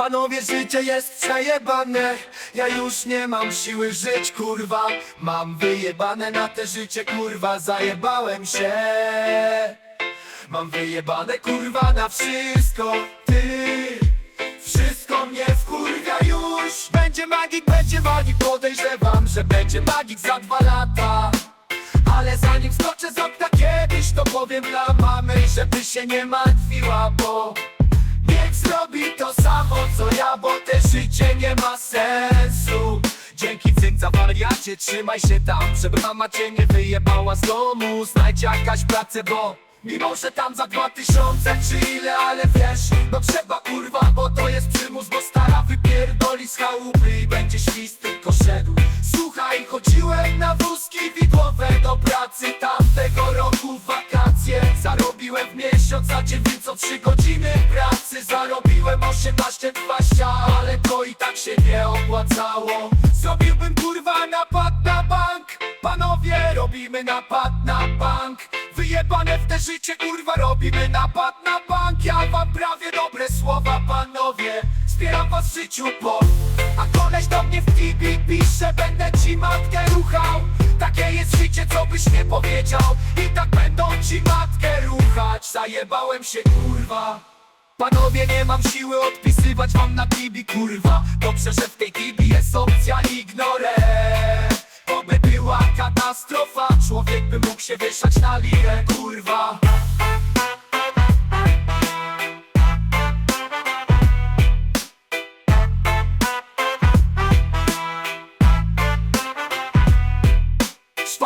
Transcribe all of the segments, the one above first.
Panowie, życie jest przejebane. Ja już nie mam siły żyć, kurwa. Mam wyjebane na te życie, kurwa. Zajebałem się. Mam wyjebane, kurwa, na wszystko. Ty Wszystko mnie wkurwia już. Będzie magik, będzie magik. Podejrzewam, że będzie magik za dwa lata. Ale zanim skoczę z okna kiedyś To powiem dla mamy, żeby się nie martwiła Bo niech zrobi to samo co ja Bo te życie nie ma sensu. Dzięki cynk za wariacie, trzymaj się tam. Żeby mama cię nie wyjebała z domu. Znajdź jakaś pracę, bo Mimo, że tam za dwa tysiące czy ile, ale wiesz No trzeba kurwa, bo to jest przymus Bo stara wypierdoli z chałupy i będzie świst tylko szedł. Słuchaj, chodziłem na wózki widłowe do pracy. Tamtego roku w wakacje Zarobiłem w miesiąc za 903 godziny się nie opłacało. Zrobiłbym kurwa napad na bank. Panowie, robimy napad na bank. Wyjebane w te życie, kurwa, robimy napad na bank. Ja wam prawie dobre słowa, panowie. Wspieram was w życiu, bo A koleś do mnie w TV pisze Będę ci matkę ruchał. Takie jest życie, co byś nie powiedział. I tak będą ci matkę ruchać. Zajebałem się, kurwa Panowie, nie mam siły odpisywać wam na Tibi, kurwa. Dobrze, że w tej Tibi jest opcja ignore To by była katastrofa. Człowiek by mógł się wieszać na lirę, kurwa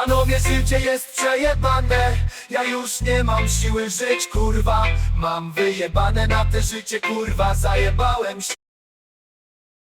Panowie, życie jest przejebane. Ja już nie mam siły żyć, kurwa. Mam wyjebane na te życie, kurwa. Zajebałem się